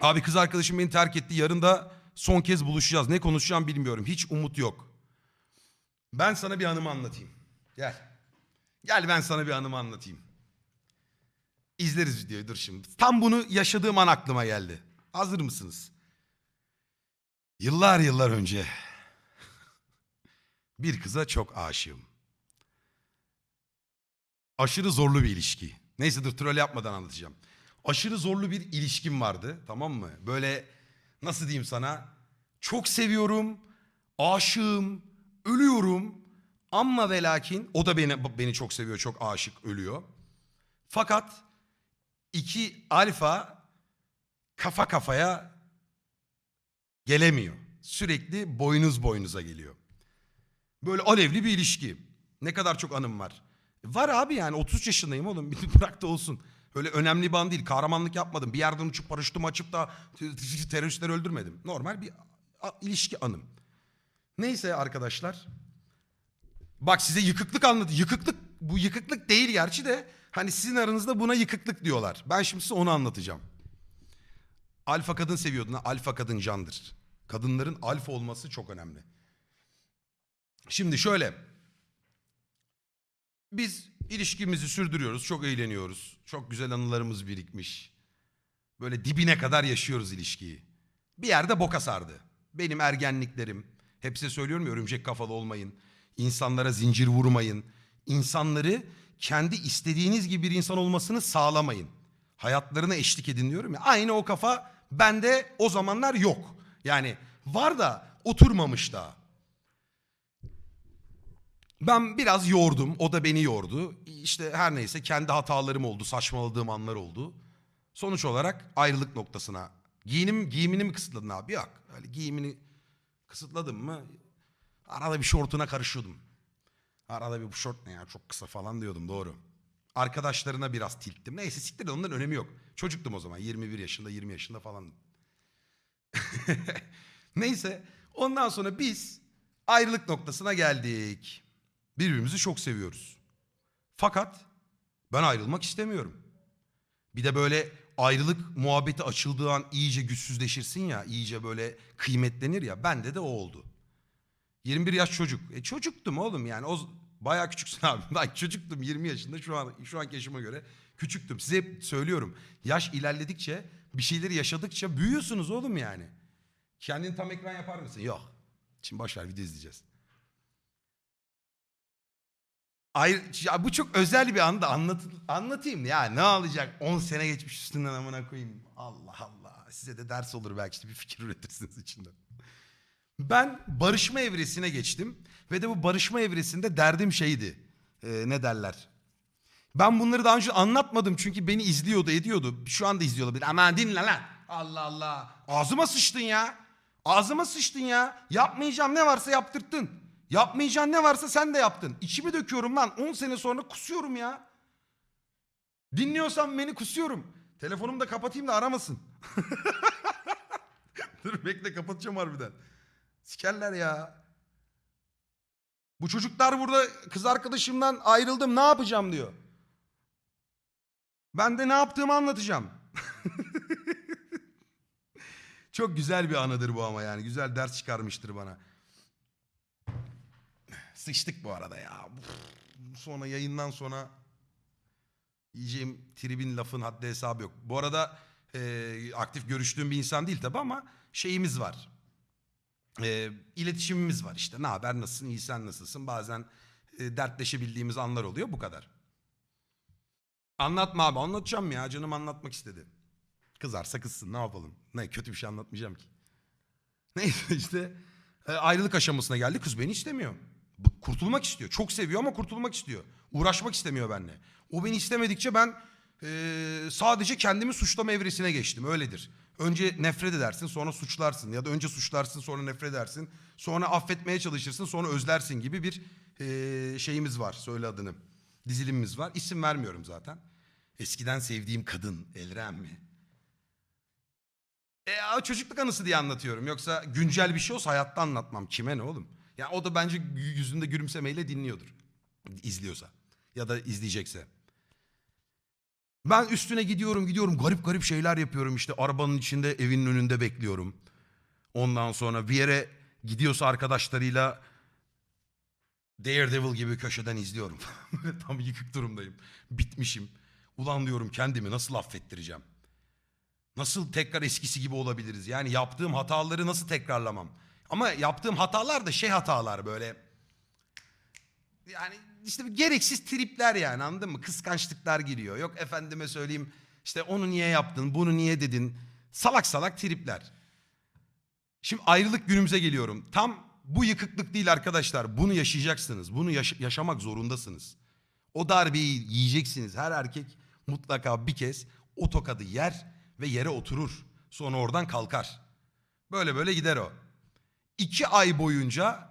Abi kız arkadaşım beni terk etti. Yarın da son kez buluşacağız. Ne konuşacağım bilmiyorum. Hiç umut yok. Ben sana bir anımı anlatayım. Gel. Gel ben sana bir anımı anlatayım. İzleriz videoyu dur şimdi. Tam bunu yaşadığım an aklıma geldi. Hazır mısınız? Yıllar yıllar önce bir kıza çok aşığım. Aşırı zorlu bir ilişki. Neyse dur troll yapmadan anlatacağım. Aşırı zorlu bir ilişkim vardı tamam mı? Böyle nasıl diyeyim sana? Çok seviyorum, aşığım, ölüyorum. Ama ve lakin o da beni, beni çok seviyor, çok aşık, ölüyor. Fakat iki alfa kafa kafaya gelemiyor. Sürekli boynuz boynuza geliyor. Böyle alevli bir ilişki. Ne kadar çok anım var. Var abi yani 33 yaşındayım oğlum. Bırak da olsun. Öyle önemli bir an değil. Kahramanlık yapmadım. Bir yerden uçup paraşütümü açıp da teröristleri öldürmedim. Normal bir ilişki anım. Neyse arkadaşlar. Bak size yıkıklık anlat. Yıkıklık bu yıkıklık değil gerçi de hani sizin aranızda buna yıkıklık diyorlar. Ben şimdi size onu anlatacağım. Alfa kadın seviyordun. Alfa kadın candır. Kadınların alfa olması çok önemli. Şimdi şöyle. Biz ilişkimizi sürdürüyoruz. Çok eğleniyoruz. Çok güzel anılarımız birikmiş. Böyle dibine kadar yaşıyoruz ilişkiyi. Bir yerde boka sardı. Benim ergenliklerim. Hep size söylüyorum ya örümcek kafalı olmayın. İnsanlara zincir vurmayın. İnsanları kendi istediğiniz gibi bir insan olmasını sağlamayın. Hayatlarına eşlik edin diyorum ya. Aynı o kafa bende o zamanlar yok. Yani var da oturmamış daha. Ben biraz yordum. O da beni yordu. İşte her neyse kendi hatalarım oldu. Saçmaladığım anlar oldu. Sonuç olarak ayrılık noktasına. Giyinim, giyimini mi kısıtladın abi? Yok. Öyle giyimini kısıtladım mı? Arada bir şortuna karışıyordum. Arada bir bu şort ne ya çok kısa falan diyordum doğru. Arkadaşlarına biraz tilttim. Neyse siktir de onların önemi yok. Çocuktum o zaman 21 yaşında 20 yaşında falan. Neyse ondan sonra biz ayrılık noktasına geldik. Birbirimizi çok seviyoruz. Fakat ben ayrılmak istemiyorum. Bir de böyle ayrılık muhabbeti açıldığı an iyice güçsüzleşirsin ya, iyice böyle kıymetlenir ya. Bende de o oldu. 21 yaş çocuk. E çocuktum oğlum yani. O bayağı küçüksün abi. Ben çocuktum 20 yaşında şu an şu anki yaşıma göre küçüktüm. Size hep söylüyorum. Yaş ilerledikçe, bir şeyleri yaşadıkça büyüyorsunuz oğlum yani. Kendini tam ekran yapar mısın? Yok. Şimdi boş video izleyeceğiz. Ayrı, ya bu çok özel bir anda anlat, anlatayım ya ne olacak 10 sene geçmiş üstünden amına koyayım. Allah Allah. Size de ders olur belki işte bir fikir üretirsiniz içinden. Ben barışma evresine geçtim ve de bu barışma evresinde derdim şeydi. Ee, ne derler? Ben bunları daha önce anlatmadım çünkü beni izliyordu ediyordu. Şu anda izliyorlar beni. Aman dinle lan. Allah Allah. Ağzıma sıçtın ya. Ağzıma sıçtın ya. Yapmayacağım ne varsa yaptırttın. Yapmayacağın ne varsa sen de yaptın. İçimi döküyorum lan. 10 sene sonra kusuyorum ya. Dinliyorsan beni kusuyorum. Telefonumu da kapatayım da aramasın. Dur bekle kapatacağım harbiden. Sikerler ya. Bu çocuklar burada kız arkadaşımdan ayrıldım ne yapacağım diyor. Ben de ne yaptığımı anlatacağım. Çok güzel bir anıdır bu ama yani. Güzel ders çıkarmıştır bana. Sıçtık bu arada ya. Sonra yayından sonra yiyeceğim tribin lafın haddi hesabı yok. Bu arada e, aktif görüştüğüm bir insan değil tabi ama şeyimiz var. E, iletişimimiz var işte. Ne haber nasılsın iyi sen nasılsın? Bazen e, dertleşebildiğimiz anlar oluyor bu kadar. Anlatma abi anlatacağım ya canım anlatmak istedi. Kızarsa kızsın ne yapalım? Ne kötü bir şey anlatmayacağım ki. Neyse işte e, ayrılık aşamasına geldi. Kız beni istemiyor. Kurtulmak istiyor. Çok seviyor ama kurtulmak istiyor. Uğraşmak istemiyor benimle. O beni istemedikçe ben e, sadece kendimi suçlama evresine geçtim. Öyledir. Önce nefret edersin sonra suçlarsın. Ya da önce suçlarsın sonra nefret edersin. Sonra affetmeye çalışırsın sonra özlersin gibi bir e, şeyimiz var. Söyle adını. Dizilimimiz var. İsim vermiyorum zaten. Eskiden sevdiğim kadın Elrem mi? E, çocukluk anısı diye anlatıyorum. Yoksa güncel bir şey olsa hayatta anlatmam. Kime ne oğlum? Ya o da bence yüzünde gülümsemeyle dinliyordur. İzliyorsa. Ya da izleyecekse. Ben üstüne gidiyorum gidiyorum garip garip şeyler yapıyorum işte arabanın içinde evinin önünde bekliyorum. Ondan sonra bir yere gidiyorsa arkadaşlarıyla Daredevil gibi köşeden izliyorum. Tam yıkık durumdayım. Bitmişim. Ulan diyorum kendimi nasıl affettireceğim? Nasıl tekrar eskisi gibi olabiliriz? Yani yaptığım hataları nasıl tekrarlamam? Ama yaptığım hatalar da şey hatalar böyle. Yani işte gereksiz tripler yani anladın mı? Kıskançlıklar giriyor. Yok efendime söyleyeyim işte onu niye yaptın, bunu niye dedin? Salak salak tripler. Şimdi ayrılık günümüze geliyorum. Tam bu yıkıklık değil arkadaşlar. Bunu yaşayacaksınız. Bunu yaş- yaşamak zorundasınız. O darbeyi yiyeceksiniz. Her erkek mutlaka bir kez o tokadı yer ve yere oturur. Sonra oradan kalkar. Böyle böyle gider o. İki ay boyunca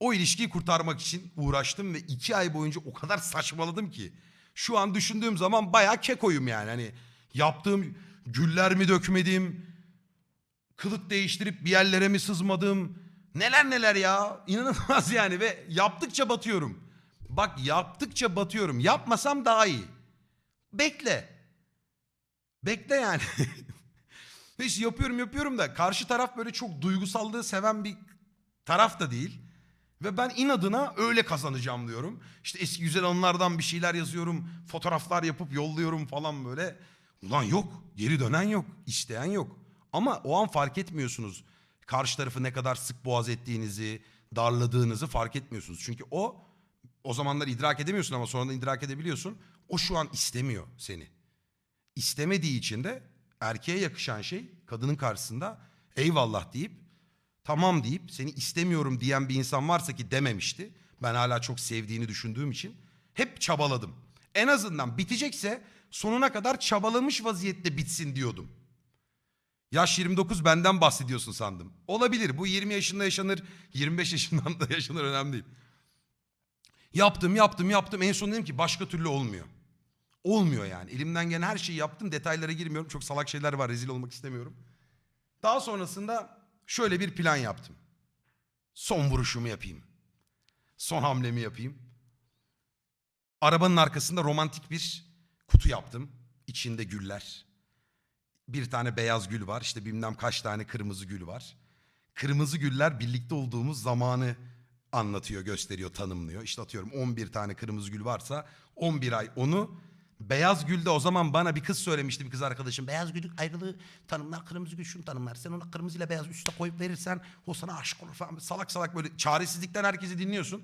o ilişkiyi kurtarmak için uğraştım ve iki ay boyunca o kadar saçmaladım ki. Şu an düşündüğüm zaman bayağı kekoyum yani. Hani yaptığım güller mi dökmedim, kılık değiştirip bir yerlere mi sızmadım, neler neler ya. İnanılmaz yani ve yaptıkça batıyorum. Bak yaptıkça batıyorum. Yapmasam daha iyi. Bekle. Bekle yani. Neyse yapıyorum yapıyorum da karşı taraf böyle çok duygusallığı seven bir taraf da değil. Ve ben inadına öyle kazanacağım diyorum. İşte eski güzel anılardan bir şeyler yazıyorum. Fotoğraflar yapıp yolluyorum falan böyle. Ulan yok. Geri dönen yok. isteyen yok. Ama o an fark etmiyorsunuz. Karşı tarafı ne kadar sık boğaz ettiğinizi, darladığınızı fark etmiyorsunuz. Çünkü o o zamanlar idrak edemiyorsun ama sonradan idrak edebiliyorsun. O şu an istemiyor seni. İstemediği için de erkeğe yakışan şey kadının karşısında eyvallah deyip tamam deyip seni istemiyorum diyen bir insan varsa ki dememişti. Ben hala çok sevdiğini düşündüğüm için hep çabaladım. En azından bitecekse sonuna kadar çabalamış vaziyette bitsin diyordum. Yaş 29 benden bahsediyorsun sandım. Olabilir bu 20 yaşında yaşanır 25 yaşından da yaşanır önemli değil. Yaptım yaptım yaptım en son dedim ki başka türlü olmuyor. Olmuyor yani. Elimden gelen her şeyi yaptım. Detaylara girmiyorum. Çok salak şeyler var. Rezil olmak istemiyorum. Daha sonrasında şöyle bir plan yaptım. Son vuruşumu yapayım. Son hamlemi yapayım. Arabanın arkasında romantik bir kutu yaptım. İçinde güller. Bir tane beyaz gül var. İşte bilmem kaç tane kırmızı gül var. Kırmızı güller birlikte olduğumuz zamanı anlatıyor, gösteriyor, tanımlıyor. İşte atıyorum 11 tane kırmızı gül varsa 11 ay onu Beyaz Gül'de o zaman bana bir kız söylemişti bir kız arkadaşım. Beyaz Gül ayrılığı tanımlar, kırmızı gül şunu tanımlar. Sen ona kırmızı ile beyaz üste koyup verirsen o sana aşık olur falan. Salak salak böyle çaresizlikten herkesi dinliyorsun.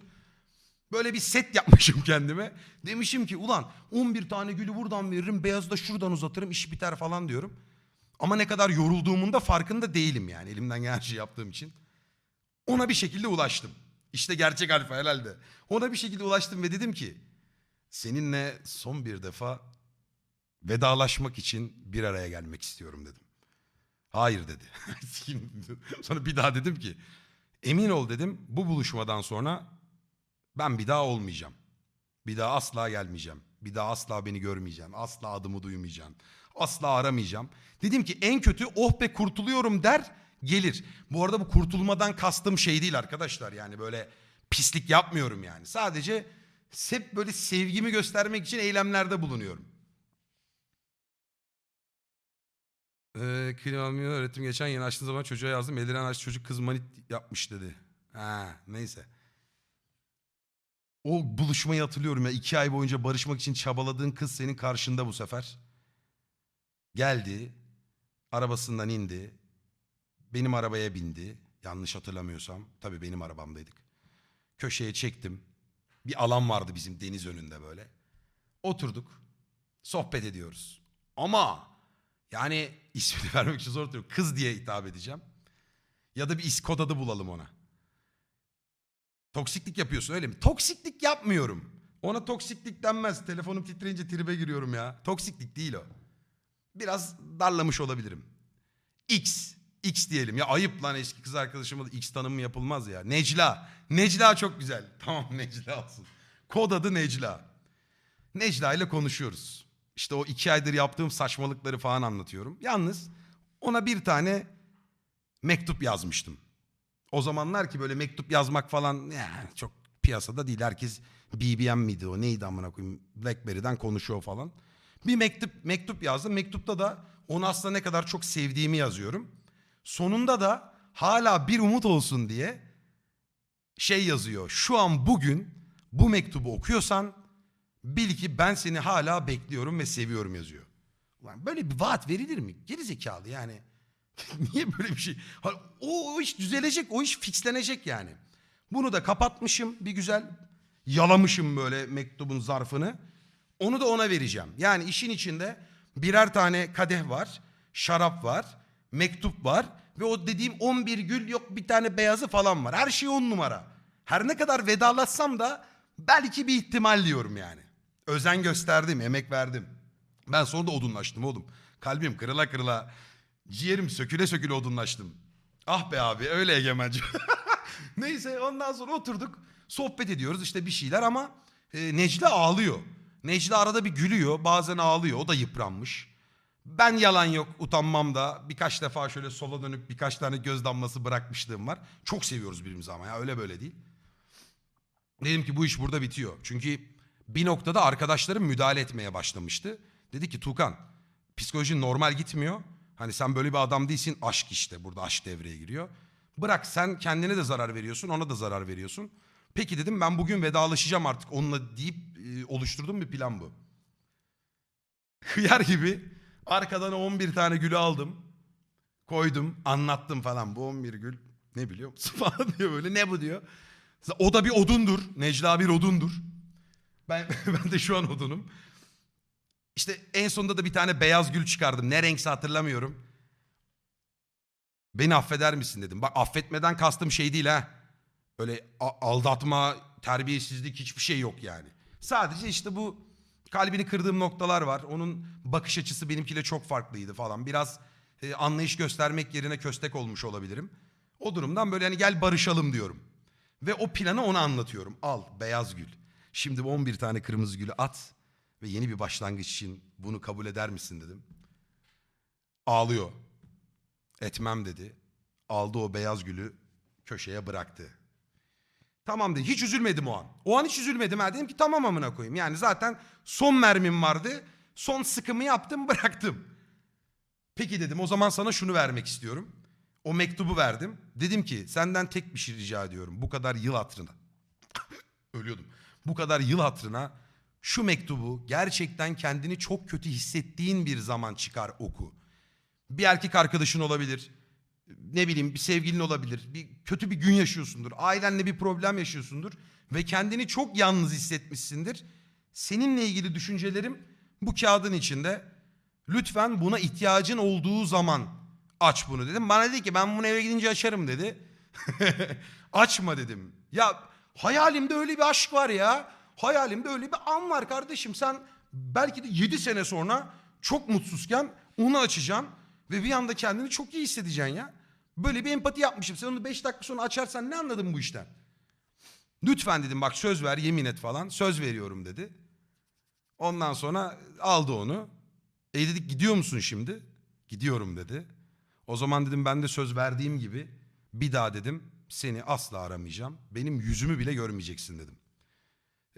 Böyle bir set yapmışım kendime. Demişim ki ulan 11 tane gülü buradan veririm, beyazı da şuradan uzatırım, iş biter falan diyorum. Ama ne kadar yorulduğumun da farkında değilim yani elimden gelen şeyi yaptığım için. Ona bir şekilde ulaştım. İşte gerçek alfa herhalde. Ona bir şekilde ulaştım ve dedim ki seninle son bir defa vedalaşmak için bir araya gelmek istiyorum dedim. Hayır dedi. sonra bir daha dedim ki emin ol dedim bu buluşmadan sonra ben bir daha olmayacağım. Bir daha asla gelmeyeceğim. Bir daha asla beni görmeyeceğim. Asla adımı duymayacağım. Asla aramayacağım. Dedim ki en kötü oh be kurtuluyorum der gelir. Bu arada bu kurtulmadan kastım şey değil arkadaşlar. Yani böyle pislik yapmıyorum yani. Sadece hep böyle sevgimi göstermek için eylemlerde bulunuyorum. Ee, klima almıyor öğretim geçen yeni açtığım zaman çocuğa yazdım. Eliren aç çocuk kız manit yapmış dedi. Ha neyse. O buluşmayı hatırlıyorum ya. iki ay boyunca barışmak için çabaladığın kız senin karşında bu sefer. Geldi. Arabasından indi. Benim arabaya bindi. Yanlış hatırlamıyorsam. Tabii benim arabamdaydık. Köşeye çektim. Bir alan vardı bizim deniz önünde böyle. Oturduk. Sohbet ediyoruz. Ama yani ismini vermek için zor tutuyorum. Kız diye hitap edeceğim. Ya da bir is kod adı bulalım ona. Toksiklik yapıyorsun öyle mi? Toksiklik yapmıyorum. Ona toksiklik denmez. Telefonum titreyince tribe giriyorum ya. Toksiklik değil o. Biraz darlamış olabilirim. X. X diyelim. Ya ayıp lan eski kız arkadaşıma da X tanımı yapılmaz ya. Necla. Necla çok güzel. Tamam Necla olsun. Kod adı Necla. Necla ile konuşuyoruz. İşte o iki aydır yaptığım saçmalıkları falan anlatıyorum. Yalnız ona bir tane mektup yazmıştım. O zamanlar ki böyle mektup yazmak falan ya, çok piyasada değil. Herkes BBM miydi o neydi amına koyayım Blackberry'den konuşuyor falan. Bir mektup mektup yazdım. Mektupta da onu aslında ne kadar çok sevdiğimi yazıyorum. Sonunda da hala bir umut olsun diye şey yazıyor. Şu an bugün bu mektubu okuyorsan bil ki ben seni hala bekliyorum ve seviyorum yazıyor. Ulan böyle bir vaat verilir mi? Geri zekalı yani. Niye böyle bir şey? O, o iş düzelecek, o iş fixlenecek yani. Bunu da kapatmışım bir güzel. Yalamışım böyle mektubun zarfını. Onu da ona vereceğim. Yani işin içinde birer tane kadeh var, şarap var, mektup var ve o dediğim 11 gül yok bir tane beyazı falan var. Her şey on numara. Her ne kadar vedalaşsam da belki bir ihtimal diyorum yani. Özen gösterdim, emek verdim. Ben sonra da odunlaştım oğlum. Kalbim kırıla kırıla, ciğerim söküle söküle odunlaştım. Ah be abi öyle egemenci. Neyse ondan sonra oturduk sohbet ediyoruz işte bir şeyler ama e, Necla ağlıyor. Necla arada bir gülüyor bazen ağlıyor o da yıpranmış. Ben yalan yok utanmam da birkaç defa şöyle sola dönüp birkaç tane göz damlası bırakmışlığım var. Çok seviyoruz birbirimizi ama ya öyle böyle değil. Dedim ki bu iş burada bitiyor. Çünkü bir noktada arkadaşlarım müdahale etmeye başlamıştı. Dedi ki Tukan psikolojin normal gitmiyor. Hani sen böyle bir adam değilsin aşk işte burada aşk devreye giriyor. Bırak sen kendine de zarar veriyorsun ona da zarar veriyorsun. Peki dedim ben bugün vedalaşacağım artık onunla deyip e, oluşturduğum bir plan bu. Hıyar gibi arkadan 11 tane gülü aldım. Koydum anlattım falan bu 11 gül ne biliyor musun falan diyor böyle ne bu diyor. O da bir odundur. Necla bir odundur. Ben, ben de şu an odunum. İşte en sonunda da bir tane beyaz gül çıkardım. Ne renkse hatırlamıyorum. Beni affeder misin dedim. Bak affetmeden kastım şey değil ha. Öyle aldatma, terbiyesizlik hiçbir şey yok yani. Sadece işte bu kalbini kırdığım noktalar var. Onun bakış açısı benimkiyle çok farklıydı falan. Biraz e, anlayış göstermek yerine köstek olmuş olabilirim. O durumdan böyle hani gel barışalım diyorum. Ve o planı ona anlatıyorum. Al beyaz gül. Şimdi bu 11 tane kırmızı gülü at ve yeni bir başlangıç için bunu kabul eder misin dedim. Ağlıyor. Etmem dedi. Aldı o beyaz gülü köşeye bıraktı. Tamam dedi. Hiç üzülmedim o an. O an hiç üzülmedim. Ha dedim ki tamam amına koyayım. Yani zaten son mermim vardı. Son sıkımı yaptım bıraktım. Peki dedim o zaman sana şunu vermek istiyorum. O mektubu verdim. Dedim ki senden tek bir şey rica ediyorum. Bu kadar yıl hatırına. Ölüyordum. Bu kadar yıl hatırına şu mektubu gerçekten kendini çok kötü hissettiğin bir zaman çıkar oku. Bir erkek arkadaşın olabilir. Ne bileyim bir sevgilin olabilir. Bir kötü bir gün yaşıyorsundur. Ailenle bir problem yaşıyorsundur ve kendini çok yalnız hissetmişsindir. Seninle ilgili düşüncelerim bu kağıdın içinde. Lütfen buna ihtiyacın olduğu zaman aç bunu dedim. Bana dedi ki ben bunu eve gidince açarım dedi. Açma dedim. Ya hayalimde öyle bir aşk var ya. Hayalimde öyle bir an var kardeşim. Sen belki de 7 sene sonra çok mutsuzken onu açacaksın ve bir anda kendini çok iyi hissedeceksin ya. Böyle bir empati yapmışım. Sen onu 5 dakika sonra açarsan ne anladın bu işten? Lütfen dedim bak söz ver yemin et falan. Söz veriyorum dedi. Ondan sonra aldı onu. E dedik gidiyor musun şimdi? Gidiyorum dedi. O zaman dedim ben de söz verdiğim gibi bir daha dedim seni asla aramayacağım. Benim yüzümü bile görmeyeceksin dedim.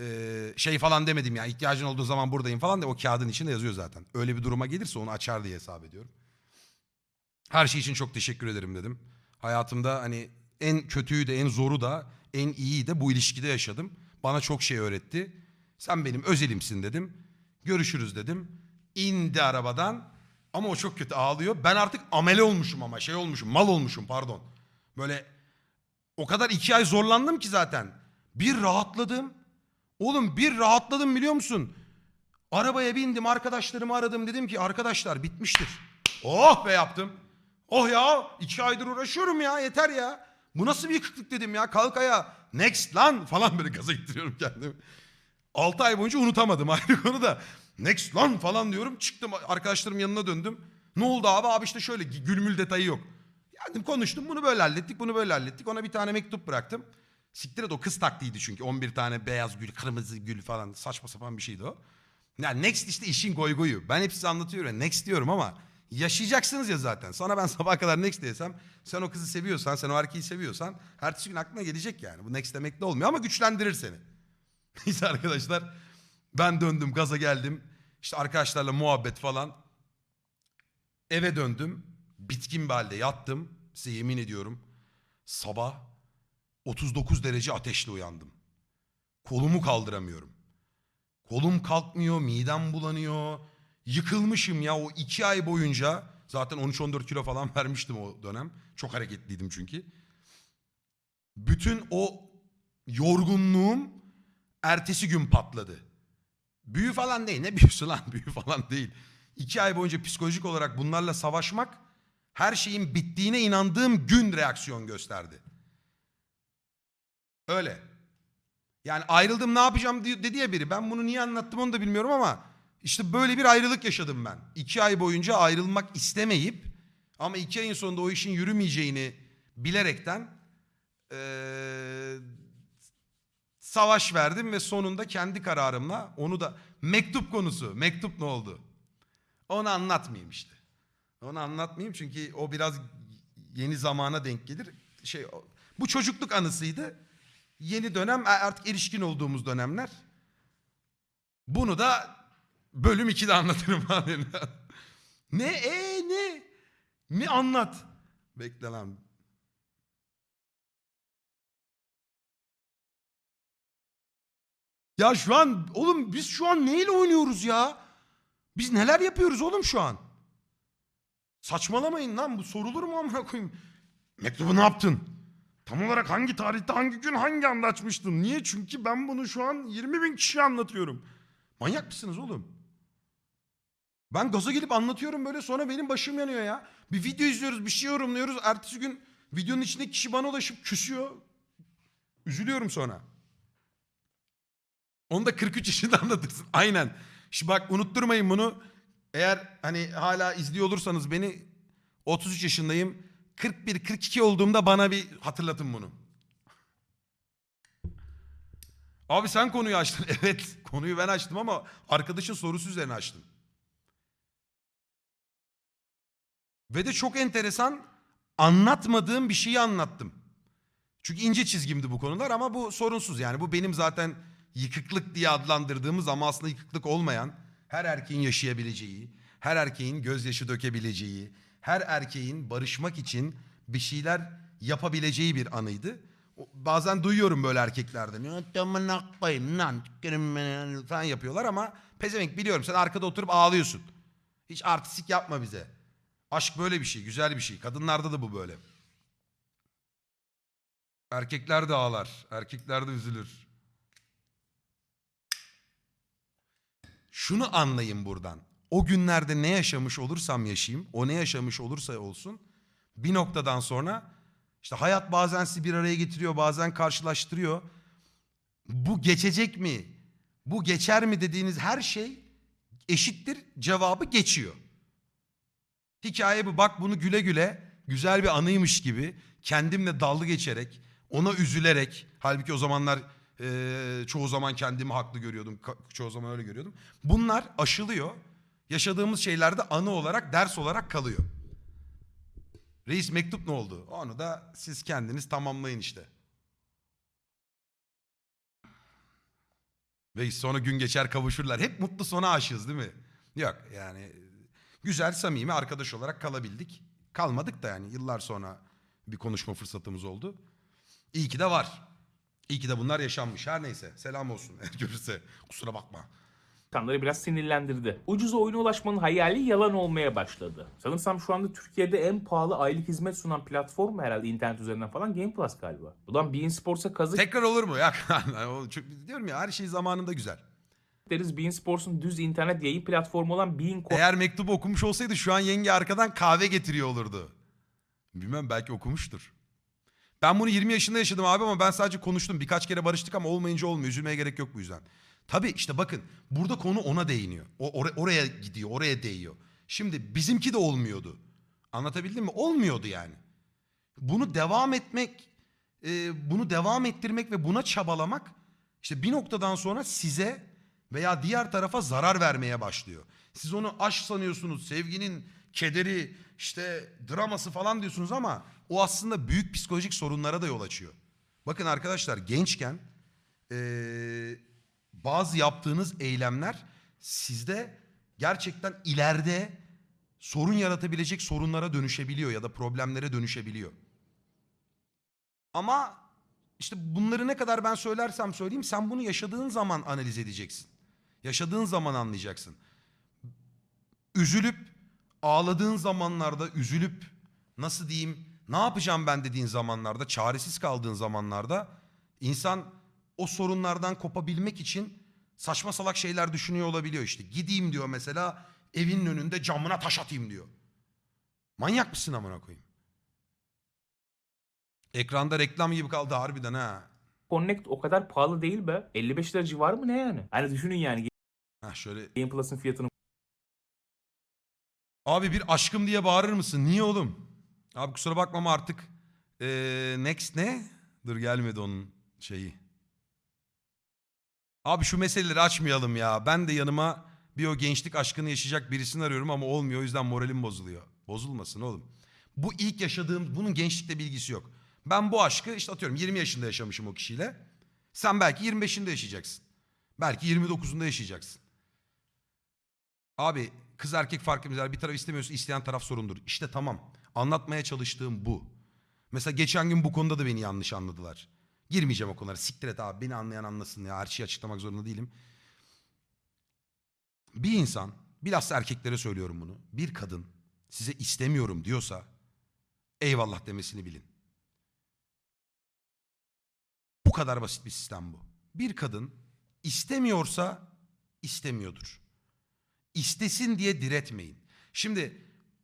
Ee, şey falan demedim ya ihtiyacın olduğu zaman buradayım falan da o kağıdın içinde yazıyor zaten. Öyle bir duruma gelirse onu açar diye hesap ediyorum. Her şey için çok teşekkür ederim dedim. Hayatımda hani en kötüyü de en zoru da en iyiyi de bu ilişkide yaşadım. Bana çok şey öğretti. Sen benim özelimsin dedim. Görüşürüz dedim. İndi arabadan ama o çok kötü ağlıyor. Ben artık amele olmuşum ama şey olmuşum mal olmuşum pardon. Böyle o kadar iki ay zorlandım ki zaten. Bir rahatladım. Oğlum bir rahatladım biliyor musun? Arabaya bindim arkadaşlarımı aradım dedim ki arkadaşlar bitmiştir. Oh be yaptım. Oh ya iki aydır uğraşıyorum ya yeter ya. Bu nasıl bir yıkıklık dedim ya kalk ayağa. Next lan falan böyle gaza getiriyorum kendimi. 6 ay boyunca unutamadım ayrı konu da. Next lan falan diyorum. Çıktım arkadaşlarım yanına döndüm. Ne oldu abi? Abi işte şöyle gülmül detayı yok. Geldim konuştum bunu böyle hallettik bunu böyle hallettik. Ona bir tane mektup bıraktım. Siktir et o kız taklidi çünkü 11 tane beyaz gül kırmızı gül falan saçma sapan bir şeydi o. Yani next işte işin goy goyu. Ben hep size anlatıyorum. Next diyorum ama yaşayacaksınız ya zaten. Sonra ben sabaha kadar next desem sen o kızı seviyorsan sen o erkeği seviyorsan ertesi gün aklına gelecek yani. Bu next demek de olmuyor ama güçlendirir seni. Neyse arkadaşlar ben döndüm gaza geldim. İşte arkadaşlarla muhabbet falan. Eve döndüm. Bitkin bir halde yattım. Size yemin ediyorum. Sabah 39 derece ateşle uyandım. Kolumu kaldıramıyorum. Kolum kalkmıyor, midem bulanıyor. Yıkılmışım ya o iki ay boyunca. Zaten 13-14 kilo falan vermiştim o dönem. Çok hareketliydim çünkü. Bütün o yorgunluğum ertesi gün patladı. Büyü falan değil. Ne büyüsü lan? Büyü falan değil. İki ay boyunca psikolojik olarak bunlarla savaşmak her şeyin bittiğine inandığım gün reaksiyon gösterdi. Öyle. Yani ayrıldım ne yapacağım dedi ya biri. Ben bunu niye anlattım onu da bilmiyorum ama işte böyle bir ayrılık yaşadım ben. İki ay boyunca ayrılmak istemeyip ama iki ayın sonunda o işin yürümeyeceğini bilerekten eee, savaş verdim ve sonunda kendi kararımla onu da mektup konusu. Mektup ne oldu? Onu anlatmayayım işte. Onu anlatmayayım çünkü o biraz yeni zamana denk gelir. Şey bu çocukluk anısıydı. Yeni dönem artık erişkin olduğumuz dönemler. Bunu da bölüm 2'de anlatırım abi. ne e ne? Ne anlat? Bekle lan. Ya şu an oğlum biz şu an neyle oynuyoruz ya? Biz neler yapıyoruz oğlum şu an? Saçmalamayın lan bu sorulur mu amına koyayım? Mektubu ne yaptın? Tam olarak hangi tarihte hangi gün hangi anda açmıştın? Niye? Çünkü ben bunu şu an 20 bin kişiye anlatıyorum. Manyak mısınız oğlum? Ben gaza gelip anlatıyorum böyle sonra benim başım yanıyor ya. Bir video izliyoruz bir şey yorumluyoruz. Ertesi gün videonun içindeki kişi bana ulaşıp küsüyor. Üzülüyorum sonra. Onu da 43 yaşında anlatırsın. Aynen. Şimdi bak unutturmayın bunu. Eğer hani hala izliyor olursanız beni 33 yaşındayım. 41-42 olduğumda bana bir hatırlatın bunu. Abi sen konuyu açtın. Evet konuyu ben açtım ama arkadaşın sorusu üzerine açtım. Ve de çok enteresan anlatmadığım bir şeyi anlattım. Çünkü ince çizgimdi bu konular ama bu sorunsuz yani. Bu benim zaten yıkıklık diye adlandırdığımız ama aslında yıkıklık olmayan her erkeğin yaşayabileceği, her erkeğin gözyaşı dökebileceği, her erkeğin barışmak için bir şeyler yapabileceği bir anıydı. Bazen duyuyorum böyle erkeklerden. "Ya koyayım lan tükürüm beni," falan yapıyorlar ama pezevenk biliyorum sen arkada oturup ağlıyorsun. Hiç artistik yapma bize. Aşk böyle bir şey, güzel bir şey. Kadınlarda da bu böyle. Erkekler de ağlar, erkekler de üzülür. Şunu anlayın buradan. O günlerde ne yaşamış olursam yaşayayım, o ne yaşamış olursa olsun bir noktadan sonra işte hayat bazen sizi bir araya getiriyor, bazen karşılaştırıyor. Bu geçecek mi? Bu geçer mi dediğiniz her şey eşittir cevabı geçiyor. Hikaye bu. Bak bunu güle güle güzel bir anıymış gibi kendimle dalga geçerek, ona üzülerek. Halbuki o zamanlar eee, çoğu zaman kendimi haklı görüyordum. Çoğu zaman öyle görüyordum. Bunlar aşılıyor. Yaşadığımız şeyler de anı olarak, ders olarak kalıyor. Reis mektup ne oldu? Onu da siz kendiniz tamamlayın işte. Reis sonra gün geçer kavuşurlar. Hep mutlu sona aşığız değil mi? Yok yani güzel samimi arkadaş olarak kalabildik. Kalmadık da yani yıllar sonra bir konuşma fırsatımız oldu. İyi ki de var. İyi ki de bunlar yaşanmış. Her neyse selam olsun. Görürse kusura bakma. insanları biraz sinirlendirdi. Ucuz oyuna ulaşmanın hayali yalan olmaya başladı. Sanırsam şu anda Türkiye'de en pahalı aylık hizmet sunan platform herhalde internet üzerinden falan Game Plus galiba. Ulan Bein Sports'a kazık Tekrar olur mu? Ya diyorum ya her şey zamanında güzel. Deriz. Bein Sports'un düz internet yayın platformu olan Bein Eğer mektubu okumuş olsaydı şu an yenge arkadan kahve getiriyor olurdu. Bilmem belki okumuştur. Ben bunu 20 yaşında yaşadım abi ama ben sadece konuştum. Birkaç kere barıştık ama olmayınca olmuyor. Üzülmeye gerek yok bu yüzden. Tabii işte bakın burada konu ona değiniyor. O, or- oraya gidiyor, oraya değiyor. Şimdi bizimki de olmuyordu. Anlatabildim mi? Olmuyordu yani. Bunu devam etmek, e, bunu devam ettirmek ve buna çabalamak işte bir noktadan sonra size veya diğer tarafa zarar vermeye başlıyor. Siz onu aşk sanıyorsunuz, sevginin kederi, işte draması falan diyorsunuz ama o aslında büyük psikolojik sorunlara da yol açıyor. Bakın arkadaşlar gençken eee, bazı yaptığınız eylemler sizde gerçekten ileride sorun yaratabilecek sorunlara dönüşebiliyor ya da problemlere dönüşebiliyor. Ama işte bunları ne kadar ben söylersem söyleyeyim sen bunu yaşadığın zaman analiz edeceksin. Yaşadığın zaman anlayacaksın. Üzülüp ağladığın zamanlarda üzülüp nasıl diyeyim ne yapacağım ben dediğin zamanlarda çaresiz kaldığın zamanlarda insan o sorunlardan kopabilmek için saçma salak şeyler düşünüyor olabiliyor işte. Gideyim diyor mesela evinin önünde camına taş atayım diyor. Manyak mısın amına koyayım? Ekranda reklam gibi kaldı harbiden ha. Connect o kadar pahalı değil be. 55 lira civarı mı ne yani? Hani düşünün yani Ha şöyle Game Plus'ın fiyatını Abi bir aşkım diye bağırır mısın? Niye oğlum? Abi kusura bakma ama artık eee, next ne? Dur gelmedi onun şeyi. Abi şu meseleleri açmayalım ya. Ben de yanıma bir o gençlik aşkını yaşayacak birisini arıyorum ama olmuyor. O yüzden moralim bozuluyor. Bozulmasın oğlum. Bu ilk yaşadığım, bunun gençlikle bilgisi yok. Ben bu aşkı işte atıyorum 20 yaşında yaşamışım o kişiyle. Sen belki 25'inde yaşayacaksın. Belki 29'unda yaşayacaksın. Abi kız erkek farkımız var. Bir taraf istemiyorsa isteyen taraf sorundur. İşte tamam. Anlatmaya çalıştığım bu. Mesela geçen gün bu konuda da beni yanlış anladılar. Girmeyeceğim o konulara. Siktir et abi. Beni anlayan anlasın ya. Her şeyi açıklamak zorunda değilim. Bir insan, bilhassa erkeklere söylüyorum bunu. Bir kadın size istemiyorum diyorsa eyvallah demesini bilin. Bu kadar basit bir sistem bu. Bir kadın istemiyorsa istemiyordur istesin diye diretmeyin. Şimdi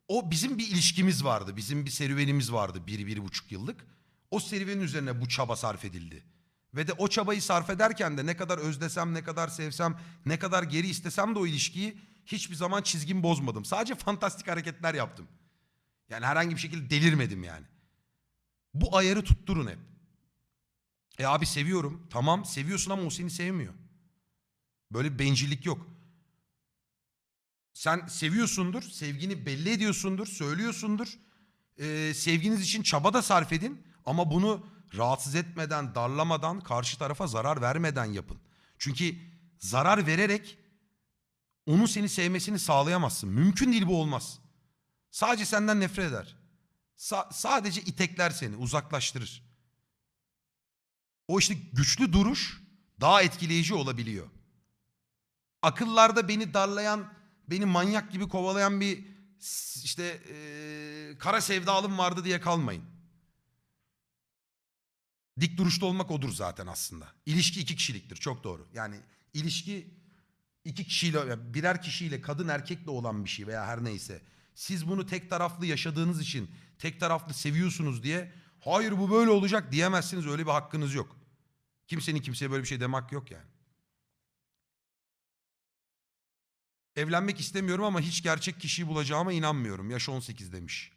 o bizim bir ilişkimiz vardı. Bizim bir serüvenimiz vardı bir, bir buçuk yıllık. O serüvenin üzerine bu çaba sarf edildi. Ve de o çabayı sarf ederken de ne kadar özlesem, ne kadar sevsem, ne kadar geri istesem de o ilişkiyi hiçbir zaman çizgimi bozmadım. Sadece fantastik hareketler yaptım. Yani herhangi bir şekilde delirmedim yani. Bu ayarı tutturun hep. E abi seviyorum. Tamam seviyorsun ama o seni sevmiyor. Böyle bencillik yok. Sen seviyorsundur, sevgini belli ediyorsundur, söylüyorsundur. Ee, sevginiz için çaba da sarf edin ama bunu rahatsız etmeden, darlamadan, karşı tarafa zarar vermeden yapın. Çünkü zarar vererek onun seni sevmesini sağlayamazsın. Mümkün değil bu olmaz. Sadece senden nefret eder. Sa- sadece itekler seni, uzaklaştırır. O işte güçlü duruş daha etkileyici olabiliyor. Akıllarda beni darlayan, beni manyak gibi kovalayan bir işte eee, kara sevdalım vardı diye kalmayın. Dik duruşta olmak odur zaten aslında. İlişki iki kişiliktir çok doğru. Yani ilişki iki kişiyle birer kişiyle kadın erkekle olan bir şey veya her neyse. Siz bunu tek taraflı yaşadığınız için tek taraflı seviyorsunuz diye hayır bu böyle olacak diyemezsiniz öyle bir hakkınız yok. Kimsenin kimseye böyle bir şey demek yok yani. Evlenmek istemiyorum ama hiç gerçek kişiyi bulacağıma inanmıyorum. Yaş 18 demiş.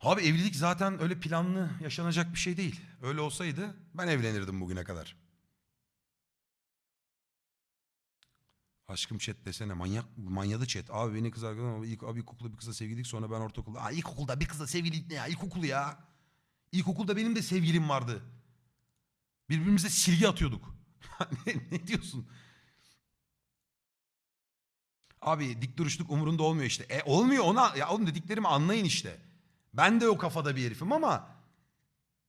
Abi evlilik zaten öyle planlı yaşanacak bir şey değil. Öyle olsaydı ben evlenirdim bugüne kadar. Aşkım chat desene manyak manyadı chat. Abi beni kız arkadaşım ama ilk abi ilkokulda bir kızla sevgiliydik sonra ben ortaokulda. Aa ilkokulda bir kızla sevgiliydik ne ya ilkokul ya. İlkokulda benim de sevgilim vardı. Birbirimize silgi atıyorduk. ne, ne diyorsun? Abi dik duruşluk umurunda olmuyor işte. E olmuyor ona. Ya oğlum dediklerimi anlayın işte. Ben de o kafada bir herifim ama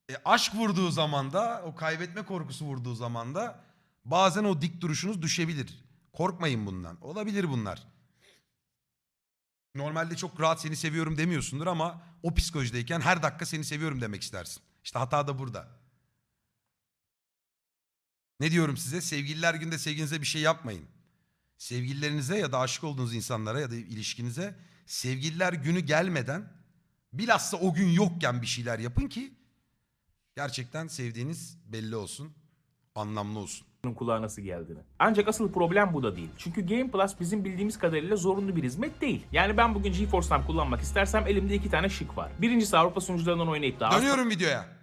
e, aşk vurduğu zaman da o kaybetme korkusu vurduğu zaman da bazen o dik duruşunuz düşebilir. Korkmayın bundan. Olabilir bunlar. Normalde çok rahat seni seviyorum demiyorsundur ama o psikolojideyken her dakika seni seviyorum demek istersin. İşte hata da burada. Ne diyorum size? Sevgililer günde sevginize bir şey yapmayın. Sevgililerinize ya da aşık olduğunuz insanlara ya da ilişkinize sevgililer günü gelmeden bilhassa o gün yokken bir şeyler yapın ki gerçekten sevdiğiniz belli olsun, anlamlı olsun. kulağa nasıl geldiğini. Ancak asıl problem bu da değil. Çünkü Game Plus bizim bildiğimiz kadarıyla zorunlu bir hizmet değil. Yani ben bugün GeForce Now kullanmak istersem elimde iki tane şık var. Birincisi Avrupa sunucularından oynayıp daha az Dönüyorum videoya.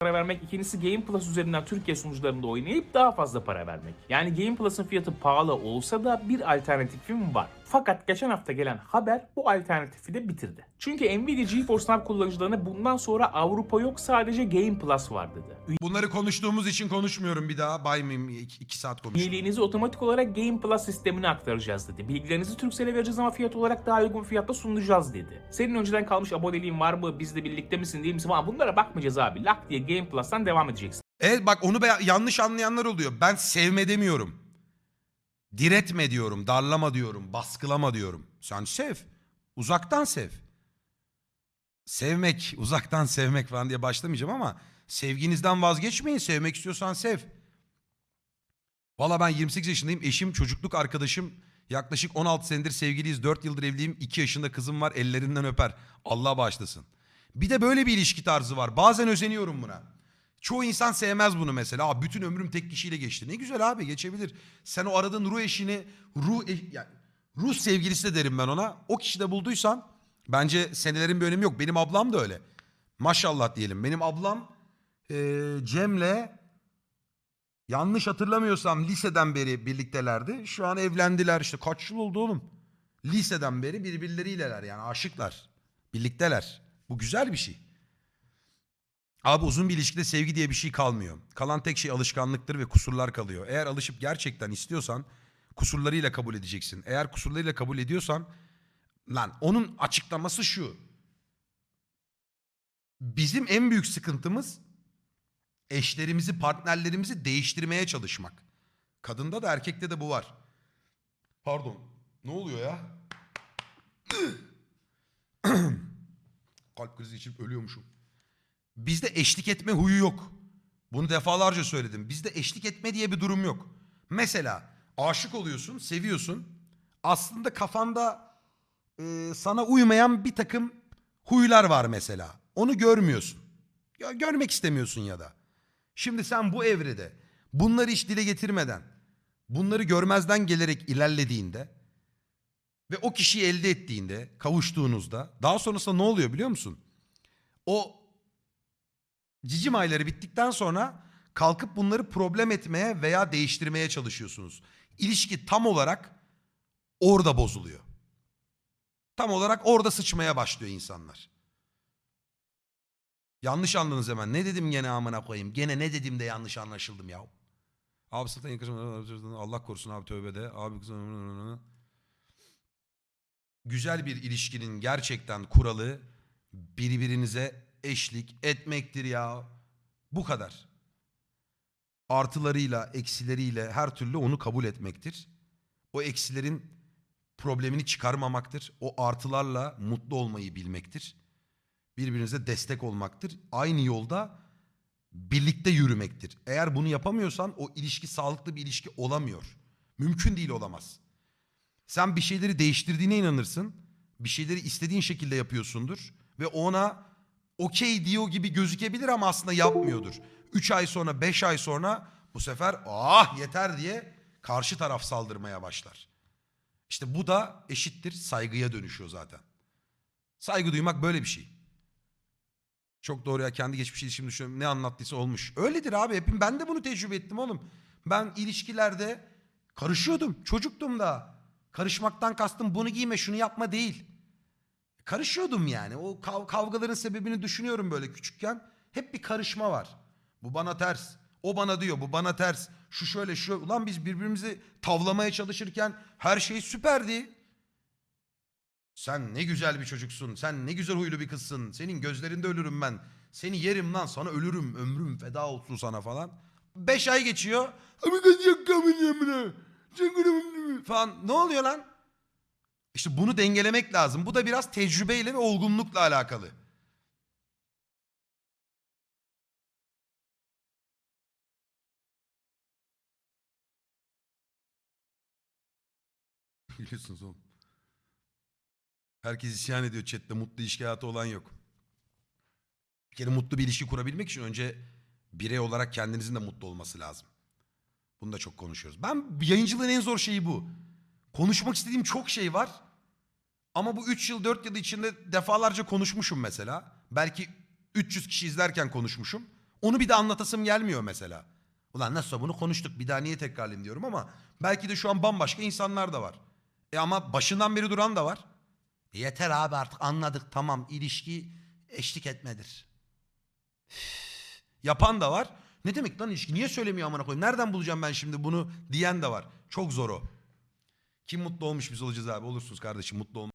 Para vermek. İkincisi Game Plus üzerinden Türkiye sunucularında oynayıp daha fazla para vermek. Yani Game Plus'ın fiyatı pahalı olsa da bir alternatifim var. Fakat geçen hafta gelen haber bu alternatifi de bitirdi. Çünkü Nvidia GeForce Now kullanıcılarına bundan sonra Avrupa yok sadece Game Plus var dedi. Bunları konuştuğumuz için konuşmuyorum bir daha. Baymayayım iki, iki saat konuşuyorum. Üyeliğinizi otomatik olarak Game Plus sistemine aktaracağız dedi. Bilgilerinizi Turkcell'e vereceğiz ama fiyat olarak daha uygun fiyatta sunacağız dedi. Senin önceden kalmış aboneliğin var mı? Bizle birlikte misin değil misin? Ama bunlara bakmayacağız abi. Lak diye Game Plus'tan devam edeceksin. Evet bak onu yanlış anlayanlar oluyor. Ben sevme demiyorum. Diretme diyorum, darlama diyorum, baskılama diyorum. Sen sev. Uzaktan sev. Sevmek, uzaktan sevmek falan diye başlamayacağım ama sevginizden vazgeçmeyin. Sevmek istiyorsan sev. Valla ben 28 yaşındayım. Eşim, çocukluk arkadaşım. Yaklaşık 16 senedir sevgiliyiz. 4 yıldır evliyim. 2 yaşında kızım var. Ellerinden öper. Allah bağışlasın. Bir de böyle bir ilişki tarzı var. Bazen özeniyorum buna. Çoğu insan sevmez bunu mesela. Aa, bütün ömrüm tek kişiyle geçti. Ne güzel abi geçebilir. Sen o aradığın ruh eşini, ruh, e- yani ruh sevgilisi de derim ben ona. O kişide bulduysan bence senelerin bir önemi yok. Benim ablam da öyle. Maşallah diyelim. Benim ablam eee, Cem'le yanlış hatırlamıyorsam liseden beri birliktelerdi. Şu an evlendiler işte. Kaç yıl oldu oğlum? Liseden beri birbirleriyleler yani aşıklar. Birlikteler. Bu güzel bir şey. Abi uzun bir ilişkide sevgi diye bir şey kalmıyor. Kalan tek şey alışkanlıktır ve kusurlar kalıyor. Eğer alışıp gerçekten istiyorsan kusurlarıyla kabul edeceksin. Eğer kusurlarıyla kabul ediyorsan lan onun açıklaması şu. Bizim en büyük sıkıntımız eşlerimizi, partnerlerimizi değiştirmeye çalışmak. Kadında da erkekte de bu var. Pardon. Ne oluyor ya? Kalp krizi içip ölüyormuşum. Bizde eşlik etme huyu yok. Bunu defalarca söyledim. Bizde eşlik etme diye bir durum yok. Mesela aşık oluyorsun, seviyorsun. Aslında kafanda e, sana uymayan bir takım huylar var mesela. Onu görmüyorsun. Ya, görmek istemiyorsun ya da. Şimdi sen bu evrede bunları hiç dile getirmeden, bunları görmezden gelerek ilerlediğinde ve o kişiyi elde ettiğinde, kavuştuğunuzda daha sonrasında ne oluyor biliyor musun? O cicim ayları bittikten sonra kalkıp bunları problem etmeye veya değiştirmeye çalışıyorsunuz. İlişki tam olarak orada bozuluyor. Tam olarak orada sıçmaya başlıyor insanlar. Yanlış anladınız hemen. Ne dedim gene amına koyayım? Gene ne dedim de yanlış anlaşıldım ya. Abi zaten yakışım- Allah korusun abi tövbe de. Abi Güzel bir ilişkinin gerçekten kuralı birbirinize eşlik etmektir ya. Bu kadar. Artılarıyla, eksileriyle her türlü onu kabul etmektir. O eksilerin problemini çıkarmamaktır. O artılarla mutlu olmayı bilmektir. Birbirinize destek olmaktır. Aynı yolda birlikte yürümektir. Eğer bunu yapamıyorsan o ilişki sağlıklı bir ilişki olamıyor. Mümkün değil olamaz. Sen bir şeyleri değiştirdiğine inanırsın. Bir şeyleri istediğin şekilde yapıyorsundur. Ve ona okey diyor gibi gözükebilir ama aslında yapmıyordur. 3 ay sonra 5 ay sonra bu sefer ah yeter diye karşı taraf saldırmaya başlar. İşte bu da eşittir saygıya dönüşüyor zaten. Saygı duymak böyle bir şey. Çok doğru ya kendi geçmiş ilişkimi düşünüyorum. Ne anlattıysa olmuş. Öyledir abi. Hepim ben de bunu tecrübe ettim oğlum. Ben ilişkilerde karışıyordum. Çocuktum da. Karışmaktan kastım bunu giyme şunu yapma değil. Karışıyordum yani. O kav- kavgaların sebebini düşünüyorum böyle küçükken. Hep bir karışma var. Bu bana ters. O bana diyor bu bana ters. Şu şöyle şu. Ulan biz birbirimizi tavlamaya çalışırken her şey süperdi. Sen ne güzel bir çocuksun. Sen ne güzel huylu bir kızsın. Senin gözlerinde ölürüm ben. Seni yerim lan sana ölürüm. Ömrüm feda olsun sana falan. Beş ay geçiyor. Falan. Ne oluyor lan? İşte bunu dengelemek lazım. Bu da biraz tecrübeyle ve olgunlukla alakalı. Biliyorsunuz oğlum. Herkes isyan ediyor chatte. Mutlu ilişki hayatı olan yok. Bir kere mutlu bir ilişki kurabilmek için önce birey olarak kendinizin de mutlu olması lazım. Bunu da çok konuşuyoruz. Ben yayıncılığın en zor şeyi bu. Konuşmak istediğim çok şey var. Ama bu 3 yıl 4 yıl içinde defalarca konuşmuşum mesela. Belki 300 kişi izlerken konuşmuşum. Onu bir de anlatasım gelmiyor mesela. Ulan nasıl bunu konuştuk bir daha niye tekrarlayayım diyorum ama belki de şu an bambaşka insanlar da var. E ama başından beri duran da var. E yeter abi artık anladık tamam ilişki eşlik etmedir. Yapan da var. Ne demek lan ilişki niye söylemiyor amına koyayım nereden bulacağım ben şimdi bunu diyen de var. Çok zor o. Kim mutlu olmuş biz olacağız abi. Olursunuz kardeşim mutlu olun.